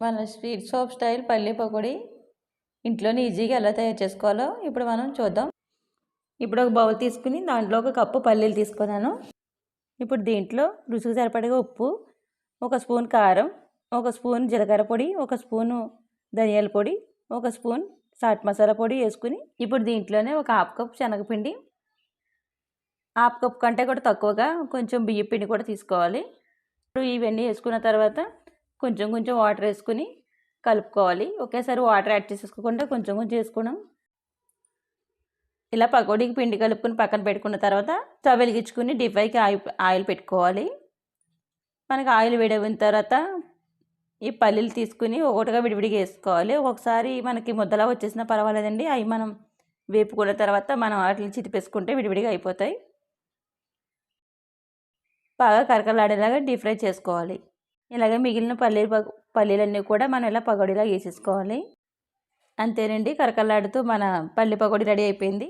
మన sweet soap style పల్లి పకోడీ ఇంట్లోనే ఈజీగా ఎలా తయారు చేసుకోవాలో ఇప్పుడు మనం చూద్దాం. ఇప్పుడు ఒక బౌల్ తీసుకుని దాంట్లో ఒక కప్పు పల్లీలు తీసుకున్నాను. ఇప్పుడు దీంట్లో రుచికి సరిపడగా ఉప్పు ఒక స్పూన్ కారం ఒక స్పూన్ జీలకర్ర పొడి ఒక స్పూను ధనియాల పొడి ఒక స్పూన్ చాట్ మసాలా పొడి వేసుకుని ఇప్పుడు దీంట్లోనే ఒక హాఫ్ కప్ శనగపిండి. హాఫ్ కప్ కంటే కూడా తక్కువగా కొంచెం బియ్య పిండి కూడా తీసుకోవాలి. ఇప్పుడు ఇవన్నీ వేసుకున్న తర్వాత కొంచెం కొంచెం వాటర్ వేసుకుని కలుపుకోవాలి. ఒకేసారి వాటర్ యాడ్ చేసేసుకోకుండా కొంచెం కొంచెం వేసుకోవడం. ఇలా పకోడీకి పిండి కలుపుకొని పక్కన పెట్టుకున్న తర్వాత స్టవ్ వెలిగించుకుని డీప్ ఫ్రైకి ఆయిల్ ఆయిల్ పెట్టుకోవాలి. మనకి ఆయిల్ వేడైన తర్వాత ఈ పల్లీలు తీసుకుని ఒకటిగా విడివిడిగా వేసుకోవాలి. ఒక్కొక్కసారి మనకి ముద్దలా వచ్చేసినా పర్వాలేదండి. అవి మనం వేపుకున్న తర్వాత మనం వాటిని చితిపేసుకుంటే విడివిడిగా అయిపోతాయి. బాగా కరకలాడేలాగా డీప్ ఫ్రై చేసుకోవాలి. ఇలాగే మిగిలిన పల్లీలు పల్లీలన్నీ కూడా మనం ఇలా పకోడీలా వేసేసుకోవాలి. అంతేనండి కరకలాడుతూ మన పల్లి పకోడీ రెడీ అయిపోయింది.